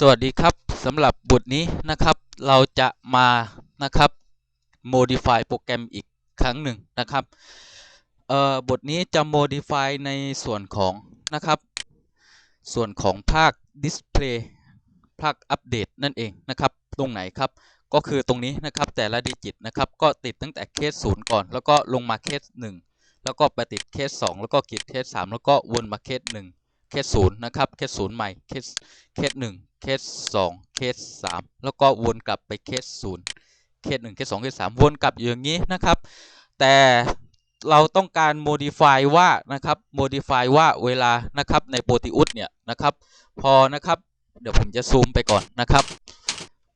สวัสดีครับสำหรับบทนี้นะครับ เราจะมานะครับ modify โปรแกรมอีกครั้งหนึ่งนะครับเอ่อบทนี้จะ modify ในส่วนของนะครับ ส่วนของภาค display ภาคอัปเดตนั่นเองนะครับ ตรงไหนครับก็คือตรงนี้นะครับแต่ละดิจิตนะครับก็ติดตั้งแต่เคสศูนย์ก่อน แล้วก็ลงมาเคสหนึ่งแล้วก็ไปติดเคสสองแล้วก็กิดเคสสามแล้วก็วนมาเคสหนึ่ง เคสศูนย์นะครับเคสศูนย์ใหม่เคสเคสหนึ่งเคสสองเคสสามแล้วก็วนกลับไปเคสศูนย์เคสหนึ่งเคสสองเคสสามวนกลับอยู่อย่างนี้นะครับ แต่เราต้องการ modify ว่านะครับ modify ว่าเวลานะครับในโปรติอุสเนี่ยนะครับ พอนะครับเดี๋ยวผมจะซูมไปก่อนนะครับ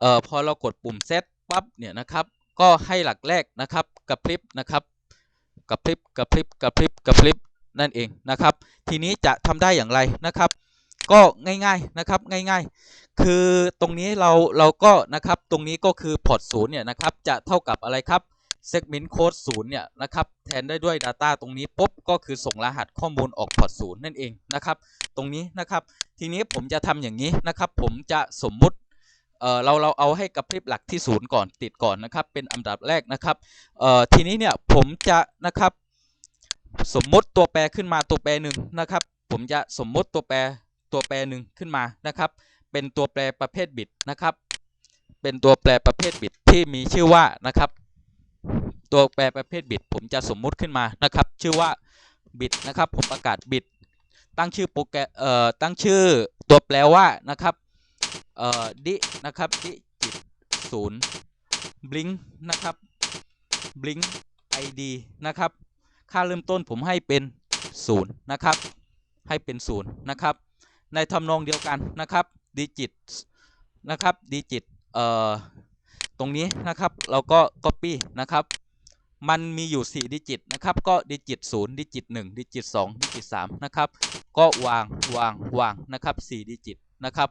เอ่อพอเรากดปุ่ม set ปั๊บเนี่ยนะครับ ก็ให้หลักแรกนะครับกระพริบนะครับกระพริบกระพริบกระพริบกระพริบนั่นเองนะครับ ทีนี้จะทำได้อย่างไรนะครับ ก็ง่ายๆนะครับง่ายๆ คือตรงนี้เราเราก็นะครับตรงนี้ก็คือพอร์ตศูนย์เนี่ยนะครับจะเท่ากับอะไรครับ segment code 0เนี่ยนะครับแทนได้ด้วย data ตรงนี้ปุ๊บก็คือส่งรหัสข้อมูลออกพอร์ตศูนย์นั่นเองนะครับ ตรงนี้นะครับทีนี้ผมจะทำอย่างนี้นะครับ ผมจะสมมุติเออเราเราเอาให้กระพริบหลักที่ศูนย์ก่อนติดก่อนนะครับ เป็นอันดับแรกนะครับเออทีนี้เนี่ยผมจะนะครับ สมมติตัวแปรขึ้นมาตัวแปรหนึ่งนะครับ ผมจะสมมติตัวแปรตัวแปรหนึ่งขึ้นมานะครับ เป็นตัวแปรประเภทบิตนะครับ เป็นตัวแปรประเภทบิตที่มีชื่อว่านะครับ ตัวแปรประเภทบิต ผมจะสมมุติขึ้นมานะครับ ชื่อว่าบิตนะครับ ผมประกาศบิตตั้งชื่อโปรแกรมเอ่อตั้งชื่อตัวแปรว่านะครับเอ่อดินะครับดิจิตศูนย์บลิงนะครับบลิงไอดีนะครับ ค่าเริ่มต้นผมให้เป็นศูนย์นะครับ ให้เป็นศูนย์นะครับ ในทำนองเดียวกันนะครับดิจิตนะครับดิจิตเอ่อตรงนี้นะครับ เราก็ copy นะครับมันมีอยู่ 4 ดิจิตนะครับ ก็ดิจิต 0 ดิจิต 1 ดิจิต 2 ดิจิต 3 นะครับ ก็วางวางวางนะครับ 4 ดิจิตนะครับ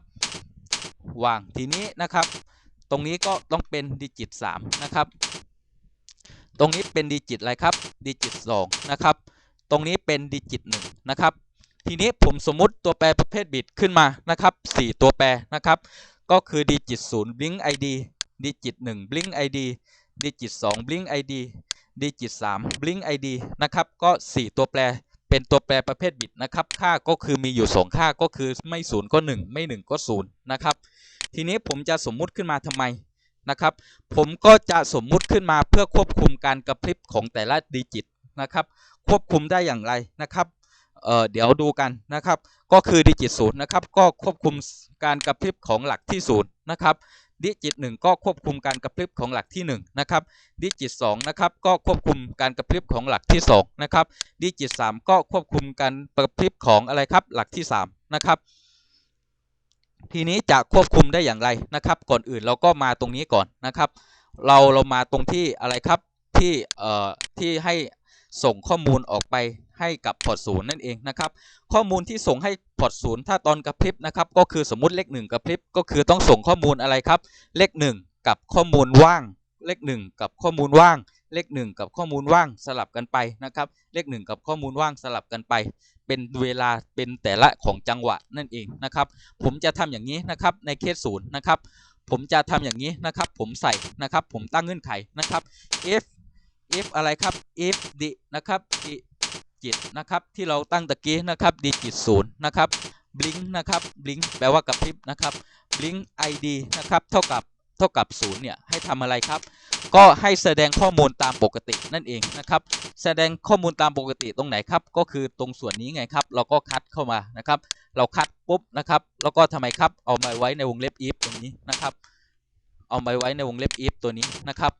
วางทีนี้นะครับ ตรงนี้ก็ต้องเป็นดิจิต 3 นะครับ ตรงนี้เป็นดิจิตอะไรครับดิจิต2นะครับ ตรงนี้เป็นดิจิต1นะครับ ทีนี้ผมสมมุติตัวแปรประเภทบิตขึ้นมานะครับ 4 ตัวแปรนะครับ ก็คือดิจิต0 blink id ดิจิต1 blink id ดิจิต2 blink id ดิจิต3 blink id นะครับ ก็ 4 ตัวแปรเป็นตัวแปรประเภทบิตนะครับ ค่าก็คือมีอยู่ 2 ค่าก็คือไม่ 0 ก็ 1 ไม่ 1 ก็ 0 นะครับ ทีนี้ผมจะสมมุติขึ้นมาทำไม นะครับ ผมก็จะสมมุติขึ้นมาเพื่อควบคุมการกระพริบของแต่ละดิจิตนะครับ ควบคุมได้อย่างไรนะครับเเดี๋ยวดูกันนะครับ ก็คือดิจิตศูนย์นะครับก็ควบคุมการกระพริบของหลักที่ศูนย์นะครับดิจิตหนึ่งก็ควบคุมการกระพริบของหลักที่หนึ่งนะครับดิจิตสองนะครับก็ควบคุมการกระพริบของหลักที่สองนะครับดิจิตสามก็ควบคุมการกระพริบของอะไรครับหลักที่สามนะครับ ทีนี้จะควบคุมได้อย่างไรนะครับ ก่อนอื่นเราก็มาตรงนี้ก่อนนะครับ เราเรามาตรงที่อะไรครับที่เอ่อที่ให้ส่งข้อมูลออกไปให้กับพอร์ตศูนย์นั่นเองนะครับ ข้อมูลที่ส่งให้พอร์ตศูนย์ถ้าตอนกระพริบนะครับ ก็คือสมมติเลขหนึ่งกระพริบก็คือต้องส่งข้อมูลอะไรครับ เลขหนึ่งกับข้อมูลว่าง เลขหนึ่งกับข้อมูลว่าง เลขหนึ่งกับข้อมูลว่างสลับกันไปนะครับ เลขหนึ่งกับข้อมูลว่างสลับกันไป เป็นเวลาเป็นแต่ละของจังหวะนั่นเองนะครับ ผมจะทำอย่างนี้นะครับในเคสศูนย์นะครับ ผมจะทำอย่างนี้นะครับ ผมใส่นะครับ ผมตั้งเงื่อนไขนะครับ if if อะไรครับ if ดินะครับดิจิตนะครับที่เราตั้งตะกี้นะครับดิจิตศูนย์นะครับ blink นะครับ blink แปลว่ากระพริบนะครับ blink id นะครับเท่ากับเท่ากับศูนย์เนี่ยให้ทำอะไรครับ ก็ให้แสดงข้อมูลตามปกตินั่นเองนะครับ แสดงข้อมูลตามปกติตรงไหนครับ ก็คือตรงส่วนนี้ไงครับ เราก็คัดเข้ามานะครับ เราคัดปุ๊บนะครับ แล้วก็ทำไมครับ เอามาไว้ในวงเล็บ if ตรงนี้นะครับ เอามาไว้ในวงเล็บ if ตัวนี้นะครับ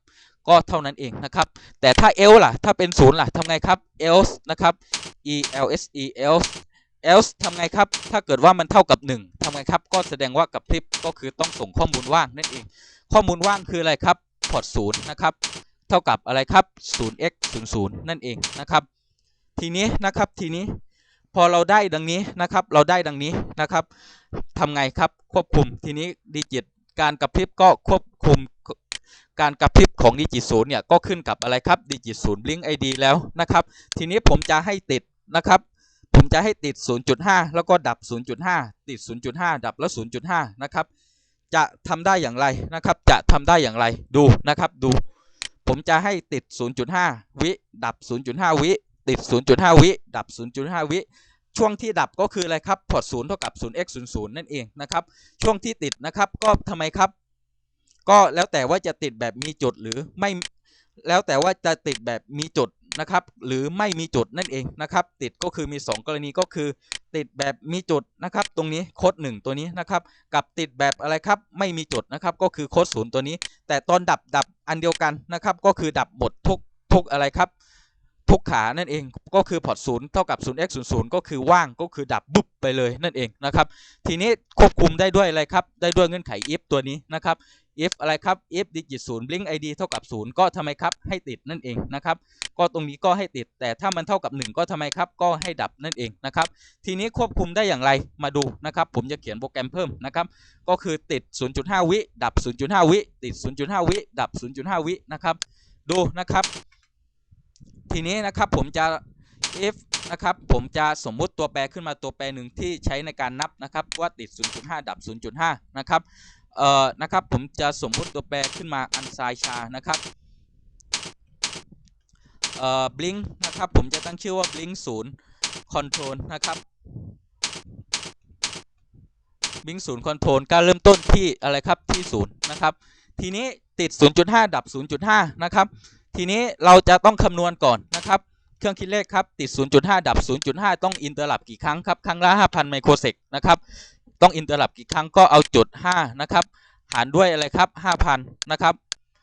ก็เท่านั้นเองนะครับ แต่ถ้า else ล่ะ ถ้าเป็นศูนย์ล่ะทำไงครับ else นะครับ e l s e else else ทำไงครับ ถ้าเกิดว่ามันเท่ากับ 1ทำไงครับ ก็แสดงว่ากับคลิปก็คือต้องส่งข้อมูลว่างนั่นเอง ข้อมูลว่างคืออะไรครับ พอร์ตศูนย์นะครับเท่ากับอะไรครับ 0x 00 นั่นเองนะครับ ทีนี้นะครับทีนี้พอเราได้ดังนี้นะครับ เราได้ดังนี้นะครับทำไงครับควบคุมทีนี้ดิจิตการกระพริบก็ควบคุมการกระพริบของดิจิตศูนย์เนี่ยก็ขึ้นกับอะไรครับดิจิตศูนย์ blink id แล้วนะครับ ทีนี้ผมจะให้ติดนะครับ ผมจะให้ติด 0.5 แล้วก็ดับ 0.5 ติด 0.5 ดับแล้ว 0.5 นะครับ จะทำได้อย่างไรนะครับ จะทำได้อย่างไรดูนะครับดู ผมจะให้ติด 0.5 วิ ดับ 0.5 วิ ติด 0.5 วิ ดับ 0.5 วิ ช่วงที่ดับก็คืออะไรครับ พอร์ต0เท่ากับ 0x 00นั่นเองนะครับ ช่วงที่ติดนะครับก็ทำไมครับ ก็แล้วแต่ว่าจะติดแบบมีจุดหรือไม่แล้วแต่ว่าจะติดแบบมีจุด นะครับหรือไม่มีจุดนั่นเองนะครับติดก็คือมี 2 กรณีก็คือ ติดแบบมีจุดนะครับตรงนี้โค้ด1ตัวนี้นะครับกับติดแบบอะไรครับไม่มีจุดนะครับก็คือโค้ดศูนย์ตัวนี้ แต่ตอนดับดับอันเดียวกันนะครับก็คือดับหมดทุกทุกอะไรครับทุกขานั่นเองก็คือพอร์ตศูนย์เท่ากับ 0x 00ก็คือว่างก็คือดับบุบไปเลยนั่นเองนะครับทีนี้ควบคุมได้ด้วยอะไรครับได้ด้วยเงื่อนไข if ตัวนี้นะครับ if อะไรครับ if digit 0 blink id เท่ากับ 0 ก็ทำไมครับให้ติดนั่นเองนะครับ ก็ตรงนี้ก็ให้ติด แต่ถ้ามันเท่ากับ 1 ก็ทำไมครับ ก็ให้ดับนั่นเองนะครับ ทีนี้ควบคุมได้อย่างไรมาดูนะครับ ผมจะเขียนโปรแกรมเพิ่มนะครับ ก็คือติด 0.5 วิดับ 0.5 วิ ติด 0.5 วิดับ 0.5 วินะครับดูนะครับ ทีนี้นะครับผมจะ if นะครับผมจะสมมุติตัวแปรขึ้นมาตัวแปรหนึ่งที่ใช้ในการนับนะครับว่าติด 0.5 ดับ 0.5 นะครับ เอ่อนะครับผมจะสมมุติตัวแปรขึ้นมาอันไซชานะครับเอ่อ blink นะครับผมจะตั้งชื่อว่า blink 0 control นะครับ blink 0 control การเริ่มต้นที่อะไรครับที่0นะครับทีนี้ติด 0.5 ดับ 0.5 นะครับ ทีนี้เราจะต้องคำนวณก่อนนะครับ เครื่องคิดเลขครับ ติด 0.5 ดับ 0.5 ต้องอินเตอร์ลับกี่ครั้งครับ ครั้งละ 5,000 ไมโครเซกนะครับ ต้องอินเตอร์ลับกี่ครั้งก็เอาจุด5นะครับหารด้วยอะไรครับ 5,000 นะครับ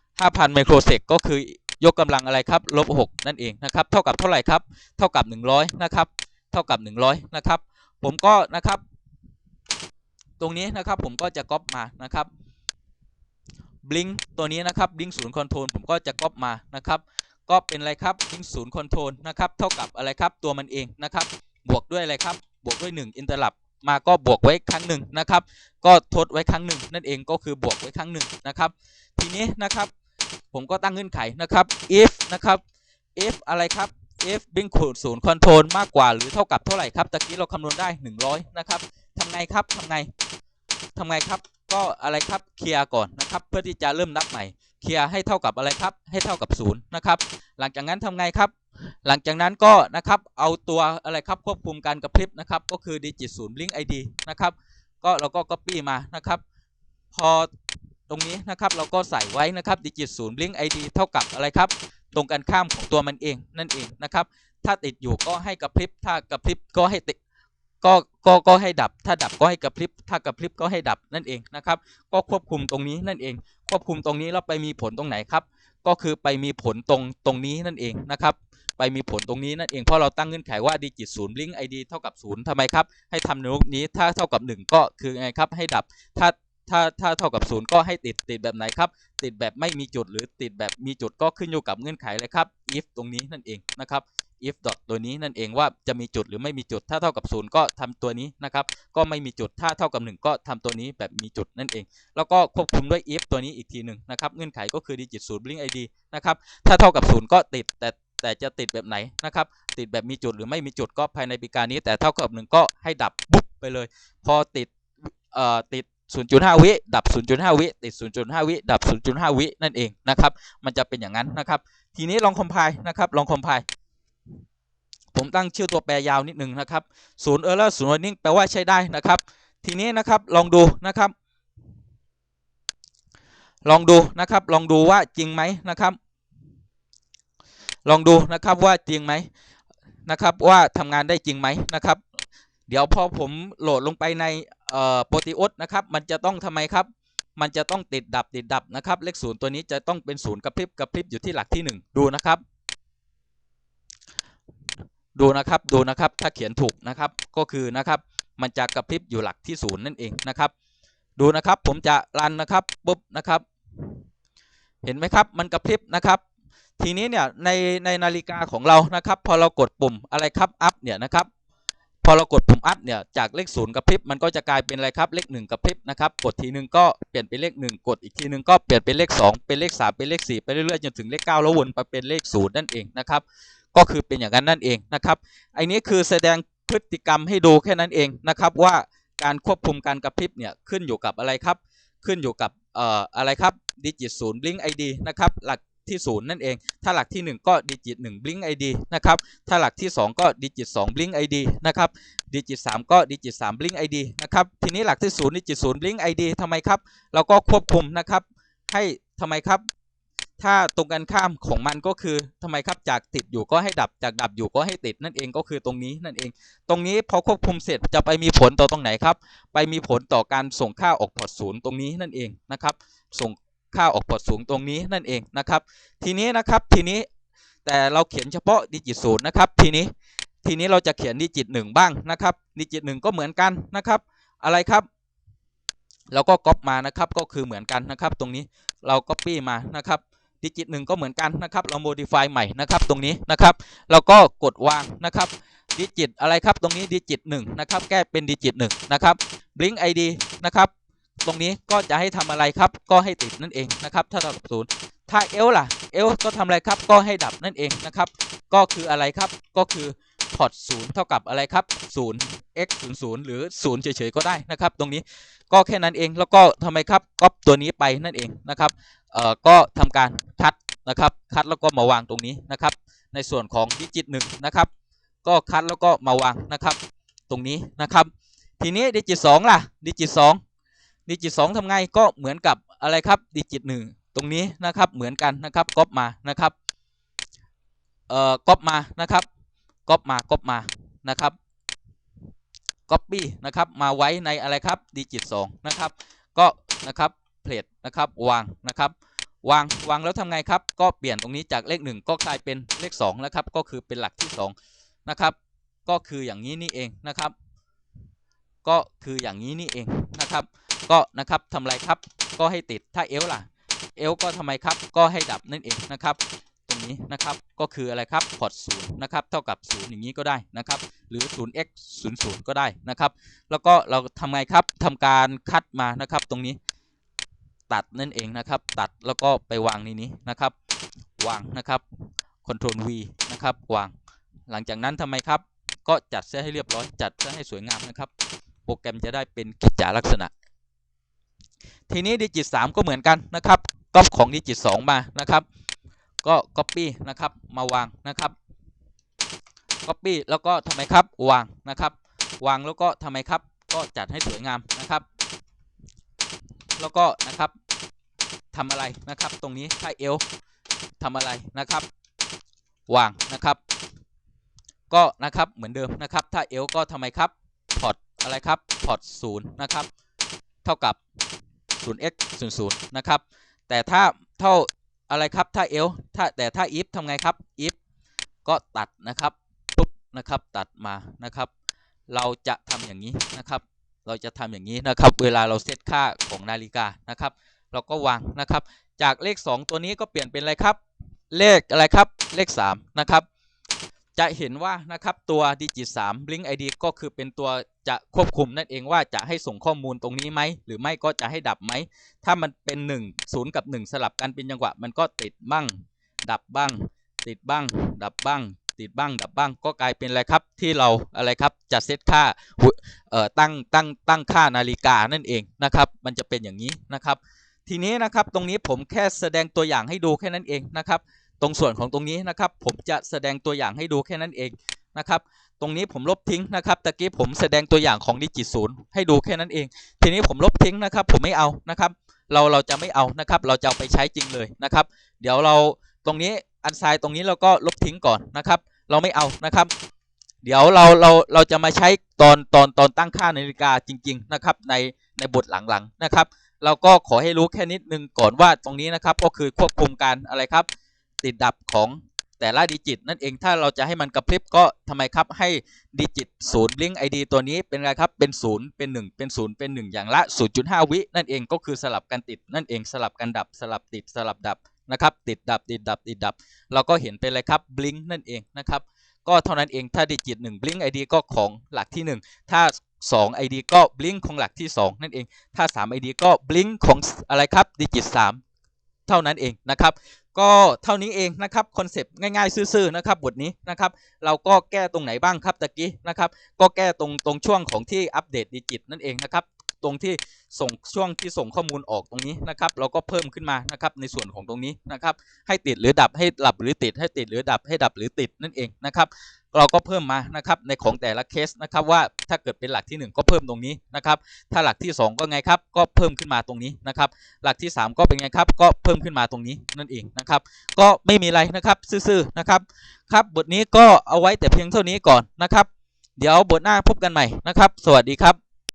5,000 ไมโครเซกก็คือยกกำลังอะไรครับลบ6นั่นเองนะครับ เท่ากับเท่าไหร่ครับ เท่ากับ 100 นะครับ เท่ากับ 100 นะครับ ผมก็นะครับ ตรงนี้นะครับผมก็จะก๊อปมานะครับ blink ตัวนี้นะครับ blink ศูนย์คอนโทรลผมก็จะก๊อปมานะครับ ก็เป็นอะไรครับ blink ศูนย์คอนโทรลนะครับ เท่ากับอะไรครับตัวมันเองนะครับ บวกด้วยอะไรครับ บวกด้วย1 interrupt มาก็บวกไว้ครั้งหนึ่งนะครับ ก็ทดไว้ครั้งหนึ่งนั่นเองก็คือบวกไว้ครั้งหนึ่งนะครับ ทีนี้นะครับ ผมก็ตั้งเงื่อนไขนะครับ if นะครับ if อะไรครับ if blink ศูนย์คอนโทรลมากกว่าหรือเท่ากับเท่าไหร่ครับตะกี้เราคำนวณได้ 100 นะครับทำไงครับทำไงทำไงครับก็อะไรครับเคลียร์ก่อนนะครับเพื่อที่จะเริ่มนับใหม่เคลียร์ให้เท่ากับอะไรครับให้เท่ากับศูนย์นะครับหลังจากนั้นทำไงครับ หลังจากนั้นก็นะครับเอาตัวอะไรครับควบคุมการกระพริบนะครับก็คือ digit 0 blink id นะครับก็เราก็ copy มานะครับ พอตรงนี้นะครับเราก็ใส่ไว้นะครับ digit 0 blink id เท่ากับอะไรครับ ตรงกันข้ามของตัวมันเองนั่นเองนะครับ ถ้าติดอยู่ก็ให้กระพริบถ้ากระพริบก็ให้ติดก็ก็ก็ให้ดับ ถ้าดับก็ให้กระพริบ ถ้ากระพริบก็ให้ดับนั่นเองนะครับ ก็ควบคุมตรงนี้นั่นเอง ควบคุมตรงนี้แล้วไปมีผลตรงไหนครับ ก็คือไปมีผลตรงตรงนี้นั่นเองนะครับ ไปมีผลตรงนี้นั่นเองเพราะเราตั้งเงื่อนไขว่า digit 0 blink id เท่ากับ0ทำไมครับ ให้ทำในรูปนี้ถ้าเท่ากับ 1 ก็คือไงครับให้ดับถ้าถ้าถ้าเท่ากับ0ก็ให้ติดติดแบบไหนครับ ติดแบบไม่มีจุดหรือติดแบบมีจุดก็ขึ้นอยู่กับเงื่อนไขเลยครับ if ตรงนี้นั่นเองนะครับ if dot ตัวนี้นั่นเองว่าจะมีจุดหรือไม่มีจุด ถ้าเท่ากับ0ก็ทำตัวนี้นะครับ ก็ไม่มีจุดถ้าเท่ากับ 1 ก็ทำตัวนี้แบบมีจุดนั่นเอง แล้วก็ควบคุมด้วย if ตัวนี้อีกทีหนึ่งนะครับ เงื่อนไขก็คือ digit 0 blink id นะครับ ถ้าเท่ากับ0ก็ติดแต่ แต่จะติดแบบไหนนะครับ ติดแบบมีจุดหรือไม่มีจุดก็ภายในปีการนี้ แต่เท่ากับ1ก็ให้ดับบุ๊บไปเลย พอติดเอ่อติด 0.5 วิดับ 0.5 วิติด 0.5 วิดับ 0.5 วินั่นเองนะครับ มันจะเป็นอย่างนั้นนะครับ ทีนี้ลองคอมไพล์นะครับลองคอมไพล์ผมตั้งชื่อตัวแปรยาวนิดหนึ่งนะครับศูนย์ error ศูนย์ warning แปลว่าใช้ได้นะครับ ทีนี้นะครับลองดูนะครับ ลองดูนะครับ ลองดูว่าจริงไหมนะครับ ลองดูนะครับว่าจริงไหมนะครับว่าทำงานได้จริงไหมนะครับ เดี๋ยวพอผมโหลดลงไปในโปรตีอุสนะครับ มันจะต้องทำไมครับ มันจะต้องติดดับติดดับนะครับ เลขศูนย์ตัวนี้จะต้องเป็นศูนย์กระพริบกระพริบอยู่ที่หลักที่หนึ่งดูนะครับ ดูนะครับดูนะครับถ้าเขียนถูกนะครับก็คือนะครับ มันจะกระพริบอยู่หลักที่ศูนย์นั่นเองนะครับ ดูนะครับผมจะรันนะครับปุ๊บนะครับ เห็นไหมครับ มันกระพริบนะครับ ทีนี้เนี่ยในในนาฬิกาของเรานะครับ พอเรากดปุ่มอะไรครับอัพเนี่ยนะครับพอเรากดปุ่มอัพเนี่ยจากเลขศูนย์กระพริบมันก็จะกลายเป็นอะไรครับเลขหนึ่งกระพริบนะครับกดทีหนึ่งก็เปลี่ยนเป็นเลขหนึ่งกดอีกทีหนึ่งก็เปลี่ยนเป็นเลขสองเป็นเลขสามเป็นเลขสี่ไปเรื่อยๆจนถึงเลขเก้าแล้ววนไปเป็นเลขศูนย์นั่นเองนะครับก็คือเป็นอย่างนั้นนั่นเองนะครับไอ้นี้คือแสดงพฤติกรรมให้ดูแค่นั้นเองนะครับว่าการควบคุมการกระพริบเนี่ยขึ้นอยู่กับอะไรครับ ขึ้นอยู่กับเอ่ออะไรครับดิจิตศูนย์บลิงไอดีนะครับหลัก ที่ศูนย์นั่นเอง ถ้าหลักที่ 1 ก็ดิจิต1บลิงไอดีนะครับ ถ้าหลักที่ 2 ก็ดิจิต2บลิงไอดีนะครับ ดิจิต 3 ก็ดิจิต3บลิงไอดีนะครับ ทีนี้หลักที่ 0 ดิจิต0บลิงไอดีทำไมครับ เราก็ควบคุมนะครับ ให้ทำไมครับ ถ้าตรงกันข้ามของมันก็คือทำไมครับ จากติดอยู่ก็ให้ดับ จากดับอยู่ก็ให้ติดนั่นเอง ก็คือตรงนี้นั่นเอง ตรงนี้พอควบคุมเสร็จจะไปมีผลต่อตรงไหนครับ ไปมีผลต่อการส่งค่าออกพอร์ตศูนย์ตรงนี้นั่นเองนะครับ ส่ง ค่าออกพอร์ตสูงตรงนี้นั่นเองนะครับ ทีนี้นะครับทีนี้แต่เราเขียนเฉพาะดิจิตศูนย์นะครับ ทีนี้ทีนี้เราจะเขียนดิจิตหนึ่งบ้างนะครับ ดิจิตหนึ่งก็เหมือนกันนะครับ อะไรครับเราก็ก๊อปมานะครับก็คือเหมือนกันนะครับ ตรงนี้เราก็ปี้มานะครับดิจิตหนึ่งก็เหมือนกันนะครับ เรา modify ใหม่นะครับตรงนี้นะครับ เราก็กดวางนะครับ ดิจิตอะไรครับตรงนี้ดิจิตหนึ่งนะครับ แก้เป็นดิจิตหนึ่งนะครับ blink id นะครับ ตรงนี้ก็จะให้ทำอะไรครับก็ให้ติดนั่นเองนะครับ ถ้าดับศูนย์ถ้า L ล่ะ L ก็ทำอะไรครับก็ให้ดับนั่นเองนะครับ ก็คืออะไรครับก็คือพอร์ตศูนย์เท่ากับอะไรครับศูนย์ x ศูนย์ศูนย์หรือศูนย์เฉยๆ ก็ได้นะครับ ตรงนี้ก็แค่นั้นเองแล้วก็ทำไมครับก๊อปตัวนี้ไปนั่นเองนะครับเอ่อก็ทำการคัดนะครับคัดแล้วก็มาวางตรงนี้นะครับ ในส่วนของดิจิตหนึ่งนะครับ ก็คัดแล้วก็มาวางนะครับ ตรงนี้นะครับ ทีนี้ดิจิตสองล่ะดิจิตสอง ดิจิต2ทำไงก็เหมือนกับอะไรครับดิจิต 1 ตรงนี้นะครับเหมือนกันนะครับก๊อปมานะครับเอ่อก๊อปมานะครับก๊อปมาก๊อปมานะครับก๊อปปี้นะครับมาไว้ในอะไรครับดิจิต2นะครับก็นะครับเพลทนะครับวางนะครับวางวางแล้วทำไงครับก็เปลี่ยนตรงนี้จากเลข 1 ก็กลายเป็นเลข2นะครับก็คือเป็นหลักที่ 2 นะครับ ก็คืออย่างนี้นี่เองนะครับ ก็คืออย่างนี้นี่เองนะครับ ก็นะครับทำไรครับก็ให้ติดถ้าเอลล่ะเอลก็ทำไมครับก็ให้ดับนั่นเองนะครับตรงนี้นะครับก็คืออะไรครับพอร์ตศูนย์นะครับเท่ากับศูนย์อย่างนี้ก็ได้นะครับหรือ 0x 0 0ก็ได้นะครับแล้วก็เราทำไงครับทำการคัดมานะครับตรงนี้ตัดนั่นเองนะครับตัดแล้วก็ไปวางในนี้นะครับวางนะครับ Ctrl V นะครับวาง หลังจากนั้นทำไมครับก็จัดเส้ให้เรียบร้อยจัดเส้ให้สวยงามนะครับโปรแกรมจะได้เป็นกิจจาลักษณะ ทีนี้ดิจิต 3 ก็เหมือนกันนะครับก๊อปของดิจิต 2 มานะครับก็ Copy นะครับมาวางนะครับ Copy แล้วก็ทำไมครับวางนะครับ วางแล้วก็ทำไมครับก็จัดให้สวยงามนะครับ แล้วก็นะครับทำอะไรนะครับ ตรงนี้ถ้าเอลทำอะไรนะครับ วางนะครับ ก็นะครับเหมือนเดิมนะครับ ถ้าเอลก็ทำไมครับพอร์ตอะไรครับพอร์ตศูนย์นะครับ เท่ากับ 0x 0 0นะครับ แต่ถ้าเท่าอะไรครับ ถ้า L ถ้าแต่ถ้า if ทำไงครับ if ก็ตัดนะครับปุ๊บนะครับตัดมานะครับ เราจะทำอย่างนี้นะครับ เราจะทำอย่างนี้นะครับ เวลาเราเซตค่าของนาฬิกานะครับ เราก็วางนะครับ จากเลข 2 ตัวนี้ก็เปลี่ยนเป็นอะไรครับ เลขอะไรครับ เลข 3 นะครับ จะเห็นว่านะครับตัวดิจิต3 Blink ID ก็คือเป็นตัวจะควบคุมนั่นเองว่าจะให้ส่งข้อมูลตรงนี้ไหม หรือไม่ก็จะให้ดับไหม ถ้ามันเป็น 1 0 กับ 1 สลับกันเป็นจังหวะ มันก็ติดบ้าง ดับบ้าง ติดบ้าง ดับบ้าง ติดบ้าง ดับบ้าง ก็กลายเป็นอะไรครับที่เราอะไรครับจะเซตค่าเอ่อตั้งตั้งตั้งค่านาฬิกานั่นเองนะครับ มันจะเป็นอย่างนี้นะครับ ทีนี้นะครับตรงนี้ผมแค่แสดงตัวอย่างให้ดูแค่นั้นเองนะครับ ตรงส่วนของตรงนี้นะครับผมจะแสดงตัวอย่างให้ดูแค่นั้นเองนะครับตรงนี้ผมลบทิ้งนะครับตะกี้ผมแสดงตัวอย่างของดิจิตศูนย์ให้ดูแค่นั้นเอง ทีนี้ผมลบทิ้งนะครับ ผมไม่เอานะครับ เราเราจะไม่เอานะครับ เราจะเอาไปใช้จริงเลยนะครับ เดี๋ยวเราตรงนี้อันไซน์ตรงนี้เราก็ลบทิ้งก่อนนะครับ เราไม่เอานะครับ เดี๋ยวเราเราเราจะมาใช้ตอนตอนตอนตั้งค่านาฬิกาจริง ๆนะครับ ในในบทหลังๆนะครับ เราก็ขอให้รู้แค่นิดนึงก่อนว่าตรงนี้นะครับก็คือควบคุมการอะไรครับ ติดดับของแต่ละดิจิต นั่นเองถ้าเราจะให้มันกระพริบก็ทำไมครับให้ดิจิตศูนย์ลิงก์ไอดีตัวนี้เป็นไรครับเป็นศูนย์เป็นหนึ่งเป็นศูนย์เป็นหนึ่งอย่างละ 0.5 วินั่นเองก็คือสลับกันติดนั่นเองสลับกันดับสลับติดสลับดับนะครับติดดับติดดับติดดับ เราก็เห็นเป็นอะไรครับบลิงนั่นเองนะครับก็เท่านั้นเองถ้าดิจิต1 blink ID ก็ของหลักที่ 1 ถ้า 2 ID ก็ blink ของหลักที่ 2 นั่นเอง ถ้า 3 ID ก็ blink ของอะไรครับดิจิต 3 เท่านั้นเองนะครับ ก็เท่านี้เองนะครับคอนเซปต์ง่ายๆซื่อๆนะครับบทนี้นะครับเราก็แก้ตรงไหนบ้างครับตะกี้นะครับก็แก้ตรงตรงช่วงของที่อัปเดตดิจิตนั่นเองนะครับ ตรงที่ส่งช่วงที่ส่งข้อมูลออกตรงนี้นะครับเราก็เพิ่มขึ้นมานะครับในส่วนของตรงนี้นะครับให้ติดหรือดับให้หลับหรือติด ให้ติดหรือดับให้ดับหรือติดนั่นเองนะครับเราก็เพิ่มมานะครับในของแต่ละเคสนะครับว่าถ้าเกิดเป็นหลักที่ 1 ก็เพิ่มตรงนี้นะครับถ้าหลักที่ 2 ก็ไงครับก็เพิ่มขึ้นมาตรงนี้นะครับหลักที่ 3 ก็เป็นไงครับก็เพิ่มขึ้นมาตรงนี้นั่นเองนะครับก็ไม่มีอะไรนะครับซื่อๆนะครับครับบทนี้ก็เอาไว้แต่เพียงเท่านี้ก่อนนะครับ เดี๋ยวบทหน้าพบกันใหม่นะครับ สวัสดีครับ